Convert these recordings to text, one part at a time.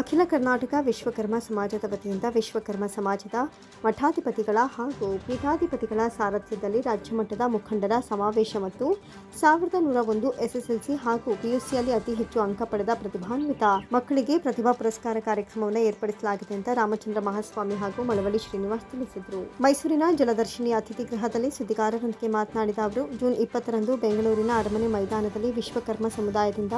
ಅಖಿಲ ಕರ್ನಾಟಕ ವಿಶ್ವಕರ್ಮ ಸಮಾಜದ ವತಿಯಿಂದ ವಿಶ್ವಕರ್ಮ ಸಮಾಜದ ಮಠಾಧಿಪತಿಗಳ ಹಾಗೂ ಪೀಠಾಧಿಪತಿಗಳ ಸಾರಥ್ಯದಲ್ಲಿ ರಾಜ್ಯಮಟ್ಟದ ಮುಖಂಡರ ಸಮಾವೇಶ ಮತ್ತು ಸಾವಿರದ ನೂರ ಒಂದು ಎಸ್ಎಸ್ಎಲ್ಸಿ ಹಾಗೂ ಪಿಯುಸಿಯಲ್ಲಿ ಅತಿ ಹೆಚ್ಚು ಅಂಕ ಪಡೆದ ಪ್ರತಿಭಾನ್ವಿತ ಮಕ್ಕಳಿಗೆ ಪ್ರತಿಭಾ ಪುರಸ್ಕಾರ ಕಾರ್ಯಕ್ರಮವನ್ನು ಏರ್ಪಡಿಸಲಾಗಿದೆ ಅಂತ ರಾಮಚಂದ್ರ ಮಹಾಸ್ವಾಮಿ ಹಾಗೂ ಮಳವಳ್ಳಿ ಶ್ರೀನಿವಾಸ್ ತಿಳಿಸಿದರು. ಮೈಸೂರಿನ ಜಲದರ್ಶಿನಿ ಅತಿಥಿ ಗೃಹದಲ್ಲಿ ಸುದ್ದಿಗಾರರೊಂದಿಗೆ ಮಾತನಾಡಿದ ಅವರು, ಜೂನ್ ಇಪ್ಪತ್ತರಂದು ಬೆಂಗಳೂರಿನ ಅರಮನೆ ಮೈದಾನದಲ್ಲಿ ವಿಶ್ವಕರ್ಮ ಸಮುದಾಯದಿಂದ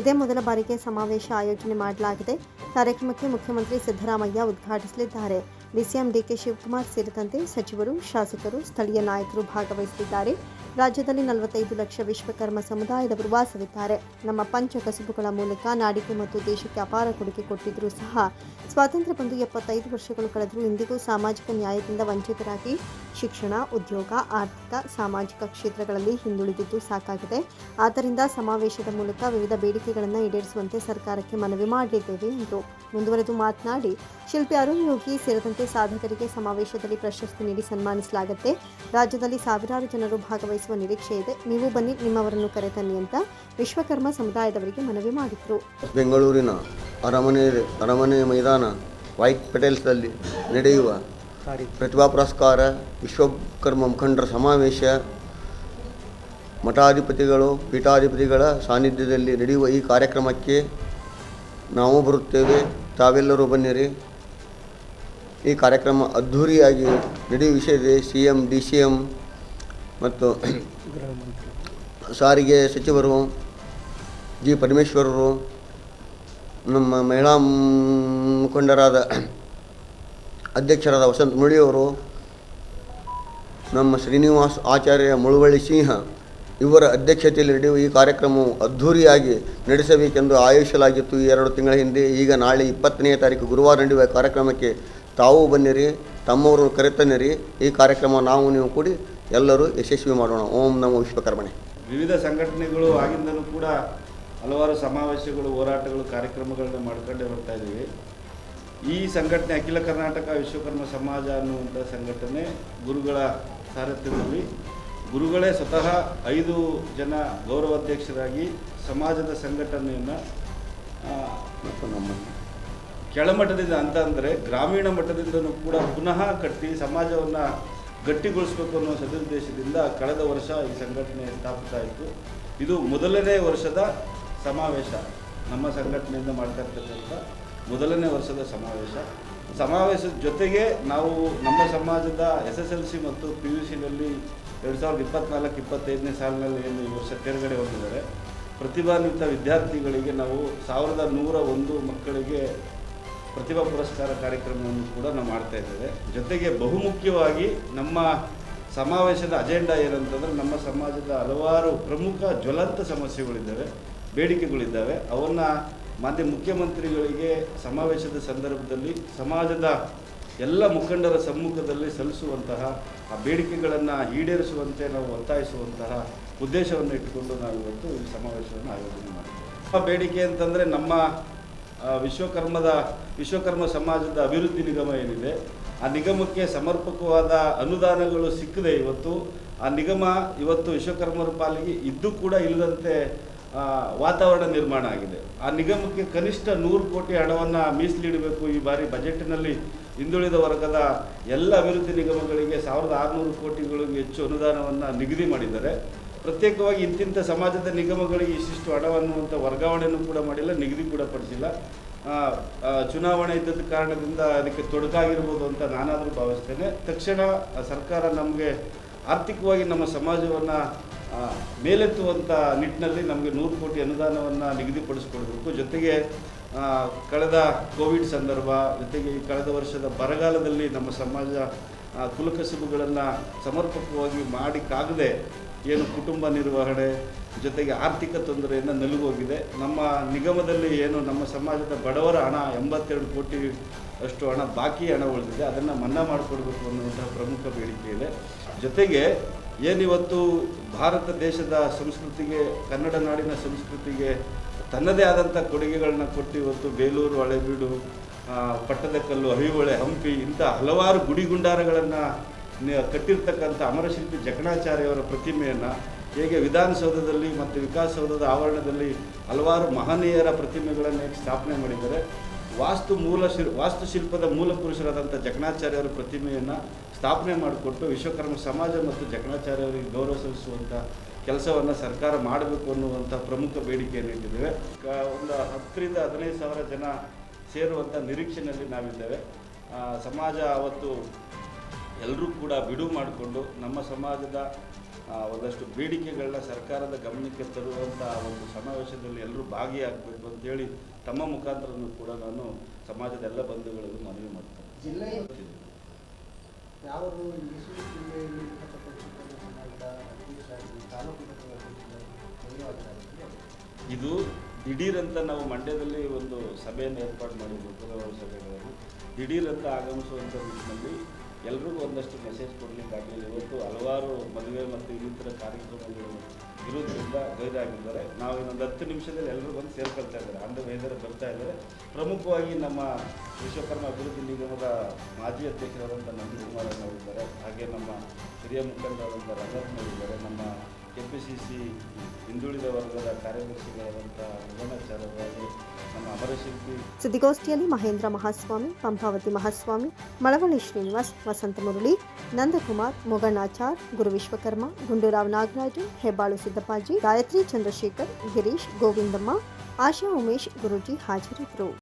ಇದೇ ಮೊದಲ ಬಾರಿಗೆ ಸಮಾವೇಶ ಆಯೋಜನೆ ಮಾಡಲಾಗಿದೆ. ಕಾರ್ಯಕ್ರಮಕ್ಕೆ ಮುಖ್ಯಮಂತ್ರಿ ಸಿದ್ದರಾಮಯ್ಯ ಉದ್ಘಾಟಿಸಲಿದ್ದಾರೆ. ಡಿಸಿಎಂ ಡಿಕೆ ಶಿವಕುಮಾರ್ ಸೇರಿದಂತೆ ಸಚಿವರು, ಶಾಸಕರು, ಸ್ಥಳೀಯ ನಾಯಕರು ಭಾಗವಹಿಸಲಿದ್ದಾರೆ ರಾಜ್ಯದಲ್ಲಿ ನಲವತ್ತೈದು ಲಕ್ಷ ವಿಶ್ವಕರ್ಮ ಸಮುದಾಯದವರು ವಾಸವಿದ್ದಾರೆ. ನಮ್ಮ ಪಂಚ ಕಸುಬುಗಳ ಮೂಲಕ ನಾಡಿಗೆ ಮತ್ತು ದೇಶಕ್ಕೆ ಅಪಾರ ಕೊಡುಗೆ ಕೊಟ್ಟಿದ್ದರೂ ಸಹ ಸ್ವಾತಂತ್ರ್ಯ ಬಂದು ಎಪ್ಪತ್ತೈದು ವರ್ಷಗಳು ಕಳೆದರೂ ಇಂದಿಗೂ ಸಾಮಾಜಿಕ ನ್ಯಾಯದಿಂದ ವಂಚಿತರಾಗಿ ಶಿಕ್ಷಣ, ಉದ್ಯೋಗ, ಆರ್ಥಿಕ, ಸಾಮಾಜಿಕ ಕ್ಷೇತ್ರಗಳಲ್ಲಿ ಹಿಂದುಳಿದಿದ್ದು ಸಾಕಾಗಿದೆ. ಆದ್ದರಿಂದ ಸಮಾವೇಶದ ಮೂಲಕ ವಿವಿಧ ಬೇಡಿಕೆಗಳನ್ನು ಈಡೇರಿಸುವಂತೆ ಸರ್ಕಾರಕ್ಕೆ ಮನವಿ ಮಾಡಲಿದ್ದೇವೆ ಎಂದರು. ಮುಂದುವರೆದು ಮಾತನಾಡಿ, ಶಿಲ್ಪಿ ಅರುಣ್ ಯೋಗಿ ಸೇರಿದಂತೆ ಸಾಧಕರಿಗೆ ಸಮಾವೇಶದಲ್ಲಿ ಪ್ರಶಸ್ತಿ ನೀಡಿ ಸನ್ಮಾನಿಸಲಾಗುತ್ತೆ. ರಾಜ್ಯದಲ್ಲಿ ಸಾವಿರಾರು ಜನರು ಭಾಗವಹಿಸುವ ನಿರೀಕ್ಷೆ ಇದೆ. ನೀವು ಬನ್ನಿ, ನಿಮ್ಮವರನ್ನು ಕರೆತನ್ನಿ ಅಂತ ವಿಶ್ವಕರ್ಮ ಸಮುದಾಯದವರಿಗೆ ಮನವಿ ಮಾಡಿದರು. ಬೆಂಗಳೂರಿನ ಅರಮನೆ ಅರಮನೆ ಮೈದಾನ, ವೈಟ್ ಪೆಟೇಲ್ಸ್ನಲ್ಲಿ ನಡೆಯುವ ಪ್ರತಿಭಾ ಪುರಸ್ಕಾರ, ವಿಶ್ವಕರ್ಮ ಮುಖಂಡರ ಸಮಾವೇಶ, ಮಠಾಧಿಪತಿಗಳು, ಪೀಠಾಧಿಪತಿಗಳ ಸಾನ್ನಿಧ್ಯದಲ್ಲಿ ನಡೆಯುವ ಈ ಕಾರ್ಯಕ್ರಮಕ್ಕೆ ನಾವು ಬರುತ್ತೇವೆ. ತಾವೆಲ್ಲರೂ ಬನ್ನಿರಿ. ಈ ಕಾರ್ಯಕ್ರಮ ಅದ್ಧೂರಿಯಾಗಿ ನಡೆಯುವ ವಿಷಯದಲ್ಲಿ C M, D C M ಮತ್ತು ಸಾರಿಗೆ ಸಚಿವರು, ಜಿ ಪರಮೇಶ್ವರರು, ನಮ್ಮ ಮಹಿಳಾ ಮುಖಂಡರಾದ ಅಧ್ಯಕ್ಷರಾದ ವಸಂತ ಮುಳಿಯವರು ನಮ್ಮ ಶ್ರೀನಿವಾಸ್ ಆಚಾರ್ಯ ಮುಳುವಳ್ಳಿ ಸಿಂಹ ಇವರ ಅಧ್ಯಕ್ಷತೆಯಲ್ಲಿ ನಡೆಯುವ ಈ ಕಾರ್ಯಕ್ರಮವು ಅದ್ಧೂರಿಯಾಗಿ ನಡೆಸಬೇಕೆಂದು ಆಯೋಜಿಸಲಾಗಿತ್ತು. ಈ ಎರಡು ತಿಂಗಳ ಹಿಂದೆ ಈಗ ನಾಳೆ ಇಪ್ಪತ್ತನೇ ತಾರೀಕು ಗುರುವಾರ ನಡೆಯುವ ಕಾರ್ಯಕ್ರಮಕ್ಕೆ ತಾವು ಬನ್ನಿರಿ ತಮ್ಮವರು ಕರೆತನ್ನಿರಿ, ಈ ಕಾರ್ಯಕ್ರಮ ನಾವು ನೀವು ಕೂಡಿ ಎಲ್ಲರೂ ಯಶಸ್ವಿ ಮಾಡೋಣ. ಓಂ ನಮೋ ವಿಶ್ವಕರ್ಮಣೆ. ವಿವಿಧ ಸಂಘಟನೆಗಳು ಆಗಿಂದಲೂ ಕೂಡ ಹಲವಾರು ಸಮಾವೇಶಗಳು, ಹೋರಾಟಗಳು, ಕಾರ್ಯಕ್ರಮಗಳನ್ನ ಮಾಡ್ಕೊಂಡೇ ಬರ್ತಾ ಇದ್ದೀವಿ. ಈ ಸಂಘಟನೆ ಅಖಿಲ ಕರ್ನಾಟಕ ವಿಶ್ವಕರ್ಮ ಸಮಾಜ ಅನ್ನುವಂಥ ಸಂಘಟನೆ ಗುರುಗಳ ಸಾರಥ್ಯದಲ್ಲಿ. ಗುರುಗಳೇ ಸ್ವತಃ ಐದು ಜನ ಗೌರವಾಧ್ಯಕ್ಷರಾಗಿ ಸಮಾಜದ ಸಂಘಟನೆಯನ್ನು ನಮ್ಮ ಕೆಳಮಟ್ಟದಿಂದ ಅಂತ ಅಂದರೆ ಗ್ರಾಮೀಣ ಮಟ್ಟದಿಂದಲೂ ಕೂಡ ಪುನಃ ಕಟ್ಟಿ ಸಮಾಜವನ್ನು ಗಟ್ಟಿಗೊಳಿಸಬೇಕು ಅನ್ನೋ ಸದುದ್ದೇಶದಿಂದ ಕಳೆದ ವರ್ಷ ಈ ಸಂಘಟನೆ ಸ್ಥಾಪಿತ ಆಯಿತು ಇದು ಮೊದಲನೇ ವರ್ಷದ ಸಮಾವೇಶ. ನಮ್ಮ ಸಂಘಟನೆಯಿಂದ ಮಾಡ್ತಾ ಇರ್ತಕ್ಕಂಥ ಮೊದಲನೇ ವರ್ಷದ ಸಮಾವೇಶ. ಸಮಾವೇಶದ ಜೊತೆಗೆ ನಾವು ನಮ್ಮ ಸಮಾಜದ ಎಸ್ ಎಸ್ ಎಲ್ ಸಿ ಮತ್ತು ಪಿ ಯು ಸಿನಲ್ಲಿ ಎರಡು ಸಾವಿರದ ಇಪ್ಪತ್ನಾಲ್ಕು, ಇಪ್ಪತ್ತೈದನೇ ಸಾಲಿನಲ್ಲಿ ಏನು ಈ ವರ್ಷ ತೇರ್ಗಡೆ ಹೊಂದಿದ್ದಾರೆ ಪ್ರತಿಭಾನ್ವಿತ ವಿದ್ಯಾರ್ಥಿಗಳಿಗೆ ನಾವು ಸಾವಿರದ ನೂರ ಒಂದು ಮಕ್ಕಳಿಗೆ ಪ್ರತಿಭಾ ಪುರಸ್ಕಾರ ಕಾರ್ಯಕ್ರಮವನ್ನು ಕೂಡ ನಾವು ಮಾಡ್ತಾ ಇದ್ದೇವೆ. ಜೊತೆಗೆ ಬಹುಮುಖ್ಯವಾಗಿ ನಮ್ಮ ಸಮಾವೇಶದ ಅಜೆಂಡಾ ಏನಂತಂದರೆ ನಮ್ಮ ಸಮಾಜದ ಹಲವಾರು ಪ್ರಮುಖ ಜ್ವಲಂತ ಸಮಸ್ಯೆಗಳಿದ್ದಾವೆ, ಬೇಡಿಕೆಗಳಿದ್ದಾವೆ. ಅವನ್ನು ಮಾನ್ಯ ಮುಖ್ಯಮಂತ್ರಿಗಳಿಗೆ ಸಮಾವೇಶದ ಸಂದರ್ಭದಲ್ಲಿ ಸಮಾಜದ ಎಲ್ಲ ಮುಖಂಡರ ಸಮ್ಮುಖದಲ್ಲಿ ಸಲ್ಲಿಸುವಂತಹ, ಆ ಬೇಡಿಕೆಗಳನ್ನು ಈಡೇರಿಸುವಂತೆ ನಾವು ಒತ್ತಾಯಿಸುವಂತಹ ಉದ್ದೇಶವನ್ನು ಇಟ್ಟುಕೊಂಡು ನಾವು ಇವತ್ತು ಈ ಸಮಾವೇಶವನ್ನು ಆಯೋಜನೆ ಮಾಡಿದ್ದೇವೆ ಆ ಬೇಡಿಕೆ ಅಂತಂದರೆ ನಮ್ಮ ವಿಶ್ವಕರ್ಮದ, ವಿಶ್ವಕರ್ಮ ಸಮಾಜದ ಅಭಿವೃದ್ಧಿ ನಿಗಮ ಏನಿದೆ, ಆ ನಿಗಮಕ್ಕೆ ಸಮರ್ಪಕವಾದ ಅನುದಾನಗಳು ಸಿಕ್ಕದೆ ಇವತ್ತು. ಆ ನಿಗಮ ಇವತ್ತು ವಿಶ್ವಕರ್ಮರ ಪಾಲಿಗೆ ಇದ್ದು ಕೂಡ ಇಲ್ಲದಂತೆ ವಾತಾವರಣ ನಿರ್ಮಾಣ ಆಗಿದೆ. ಆ ನಿಗಮಕ್ಕೆ ಕನಿಷ್ಠ ನೂರು ಕೋಟಿ ಹಣವನ್ನು ಮೀಸಲಿಡಬೇಕು ಈ ಬಾರಿ ಬಜೆಟ್ನಲ್ಲಿ ಹಿಂದುಳಿದ ವರ್ಗದ ಎಲ್ಲ ಅಭಿವೃದ್ಧಿ ನಿಗಮಗಳಿಗೆ ಸಾವಿರದ ಆರುನೂರು ಕೋಟಿಗಳಿಗೆ ಹೆಚ್ಚು ಅನುದಾನವನ್ನು ನಿಗದಿ ಮಾಡಿದ್ದಾರೆ. ಪ್ರತ್ಯೇಕವಾಗಿ ಇಂತಿಂಥ ಸಮಾಜದ ನಿಗಮಗಳಿಗೆ ಇಷ್ಟಿಷ್ಟು ಹಣ ಅನ್ನುವಂಥ ವರ್ಗಾವಣೆಯನ್ನು ಕೂಡ ಮಾಡಿಲ್ಲ, ನಿಗದಿ ಕೂಡ ಪಡಿಸಿಲ್ಲ. ಚುನಾವಣೆ ಇದ್ದದ ಕಾರಣದಿಂದ ಅದಕ್ಕೆ ತೊಡಕಾಗಿರ್ಬೋದು ಅಂತ ನಾನಾದರೂ ಭಾವಿಸ್ತೇನೆ. ತಕ್ಷಣ ಸರ್ಕಾರ ನಮಗೆ ಆರ್ಥಿಕವಾಗಿ ನಮ್ಮ ಸಮಾಜವನ್ನು ಮೇಲೆತ್ತುವಂಥ ನಿಟ್ಟಿನಲ್ಲಿ ನಮಗೆ ನೂರು ಕೋಟಿ ಅನುದಾನವನ್ನು ನಿಗದಿಪಡಿಸ್ಕೊಡ್ಬೇಕು. ಜೊತೆಗೆ ಕಳೆದ ಕೋವಿಡ್ ಸಂದರ್ಭ, ಜೊತೆಗೆ ಕಳೆದ ವರ್ಷದ ಬರಗಾಲದಲ್ಲಿ ನಮ್ಮ ಸಮಾಜ ಕುಲಕಸುಬುಗಳನ್ನು ಸಮರ್ಪಕವಾಗಿ ಮಾಡಿಕ್ಕಾಗದೆ ಏನು ಕುಟುಂಬ ನಿರ್ವಹಣೆ ಜೊತೆಗೆ ಆರ್ಥಿಕ ತೊಂದರೆಯನ್ನು ನಲುಗೋಗಿದೆ. ನಮ್ಮ ನಿಗಮದಲ್ಲಿ ಏನು ನಮ್ಮ ಸಮಾಜದ ಬಡವರ ಹಣ ಎಂಬತ್ತೆರಡು ಕೋಟಿ ಅಷ್ಟು ಹಣ ಬಾಕಿ ಹಣ ಉಳಿದಿದೆ. ಅದನ್ನು ಮನ್ನಾ ಮಾಡಿಕೊಡ್ಬೇಕು ಅನ್ನುವಂತಹ ಪ್ರಮುಖ ಬೇಡಿಕೆ ಇದೆ. ಜೊತೆಗೆ ಏನಿವತ್ತು ಭಾರತ ದೇಶದ ಸಂಸ್ಕೃತಿಗೆ, ಕನ್ನಡ ನಾಡಿನ ಸಂಸ್ಕೃತಿಗೆ ತನ್ನದೇ ಆದಂಥ ಕೊಡುಗೆಗಳನ್ನ ಕೊಟ್ಟು ಇವತ್ತು ಬೇಲೂರು ಹಳೆಬೀಡು ಪಟ್ಟದಕಲ್ಲು ಅಹಿಹೊಳೆ ಹಂಪಿ ಇಂಥ ಹಲವಾರು ಗುಡಿ ಗುಂಡಾರಗಳನ್ನು ಕಟ್ಟಿರ್ತಕ್ಕಂಥ ಅಮರಶಿಲ್ಪಿ ಜಕಣಾಚಾರ್ಯವರ ಪ್ರತಿಮೆಯನ್ನು ಹೇಗೆ ವಿಧಾನಸೌಧದಲ್ಲಿ ಮತ್ತು ವಿಕಾಸಸೌಧದ ಆವರಣದಲ್ಲಿ ಹಲವಾರು ಮಹನೀಯರ ಪ್ರತಿಮೆಗಳನ್ನು ಹೇಗೆ ಸ್ಥಾಪನೆ ಮಾಡಿದ್ದಾರೆ, ವಾಸ್ತು ಮೂಲ ಶಿಲ್ ವಾಸ್ತುಶಿಲ್ಪದ ಮೂಲ ಪುರುಷರಾದಂಥ ಜಕಣಾಚಾರ್ಯರ ಪ್ರತಿಮೆಯನ್ನು ಸ್ಥಾಪನೆ ಮಾಡಿಕೊಟ್ಟು ವಿಶ್ವಕರ್ಮ ಸಮಾಜ ಮತ್ತು ಜಕಣಾಚಾರ್ಯ ಅವರಿಗೆ ಗೌರವ ಸಲ್ಲಿಸುವಂಥ ಕೆಲಸವನ್ನು ಸರ್ಕಾರ ಮಾಡಬೇಕು ಅನ್ನುವಂಥ ಪ್ರಮುಖ ಬೇಡಿಕೆಯನ್ನು ಇಟ್ಟಿದ್ದೇವೆ. ಒಂದು ಹತ್ತರಿಂದ ಹದಿನೈದು ಸಾವಿರ ಜನ ಸೇರುವಂಥ ನಿರೀಕ್ಷೆಯಲ್ಲಿ ನಾವಿದ್ದೇವೆ. ಸಮಾಜ ಅವತ್ತು ಎಲ್ಲರೂ ಕೂಡ ಬಿಡುವು ಮಾಡಿಕೊಂಡು ನಮ್ಮ ಸಮಾಜದ ಒಂದಷ್ಟು ಬೇಡಿಕೆಗಳನ್ನ ಸರ್ಕಾರದ ಗಮನಕ್ಕೆ ತರುವಂಥ ಒಂದು ಸಮಾವೇಶದಲ್ಲಿ ಎಲ್ಲರೂ ಭಾಗಿಯಾಗಬೇಕು ಅಂತೇಳಿ ತಮ್ಮ ಮುಖಾಂತರನೂ ಕೂಡ ನಾನು ಸಮಾಜದ ಎಲ್ಲ ಬಂಧುಗಳಿಗೂ ಮನವಿ ಮಾಡ್ತೇನೆ. ಇದು ದಿಢೀರಂತ ನಾವು ಮಂಡ್ಯದಲ್ಲಿ ಒಂದು ಸಭೆಯನ್ನು ಏರ್ಪಾಡು ಮಾಡಿದ್ದೆವು ಸಭೆಗಳಲ್ಲಿ ಸಭೆಗಳನ್ನು ದಿಢೀರಂತ ಆಗಮಿಸುವಂಥ ನಿಟ್ಟಿನಲ್ಲಿ ಎಲ್ರಿಗೂ ಒಂದಷ್ಟು ಮೆಸೇಜ್ ಕೊಡಲಿಕ್ಕಾಗಲಿಲ್ಲ ಇವತ್ತು ಹಲವಾರು ಮದುವೆ ಮತ್ತು ಇನ್ನಿತರ ಕಾರ್ಯಕ್ರಮಗಳು ಇರೋದ್ರಿಂದ ಗೈದಾಗಿದ್ದಾರೆ ನಾವು ಇನ್ನೊಂದು ಹತ್ತು ನಿಮಿಷದಲ್ಲಿ ಎಲ್ಲರೂ ಬಂದು ಸೇರ್ಕೊಳ್ತಾ ಇದ್ದಾರೆ. ಅಂದ ವೇದರ ಬರ್ತಾ ಇದ್ದಾರೆ. ಪ್ರಮುಖವಾಗಿ ನಮ್ಮ ವಿಶ್ವಕರ್ಮ ಅಭಿವೃದ್ಧಿ ನಿಗಮದ ಮಾಜಿ ಅಧ್ಯಕ್ಷರಾದಂಥ ಅವರಿದ್ದಾರೆ. ಹಾಗೆ ನಮ್ಮ ಹಿರಿಯ ಮುಖಂಡರಾದಂಥ ರಂಗಪ್ಪನವರಿದ್ದಾರೆ ನಮ್ಮ ಕೆ ಪಿ ಸಿ ಸಿ ಹಿಂದುಳಿದ ವರ್ಗದ ಕಾರ್ಯದರ್ಶಿಗಳಾದಂಥ ಮುಗಣಾಚಾರ್ಯರಾಗಿ ನಮ್ಮ ಅಮರಶಿಲ್ಪಿ ಸುದ್ದಿಗೋಷ್ಠಿಯಲ್ಲಿ ಮಹೇಂದ್ರ ಮಹಾಸ್ವಾಮಿ, ಪಂಪಾವತಿ ಮಹಾಸ್ವಾಮಿ, ಮಳವಳ್ಳಿ ಶ್ರೀನಿವಾಸ್, ವಸಂತ ಮುರಳಿ, ನಂದಕುಮಾರ್ ಮೊಗಣ್ಣಾಚಾರ್ ಗುರು ವಿಶ್ವಕರ್ಮ ಗುಂಡೂರಾವ್ ನಾಗರಾಜು, ಹೆಬ್ಬಾಳು ಸಿದ್ದಪ್ಪಾಜಿ, ಗಾಯತ್ರಿ ಚಂದ್ರಶೇಖರ್, ಗಿರೀಶ್ ಗೋವಿಂದಮ್ಮ, ಆಶಾ ಉಮೇಶ್ ಗುರುಜಿ ಹಾಜರಿದ್ದರು.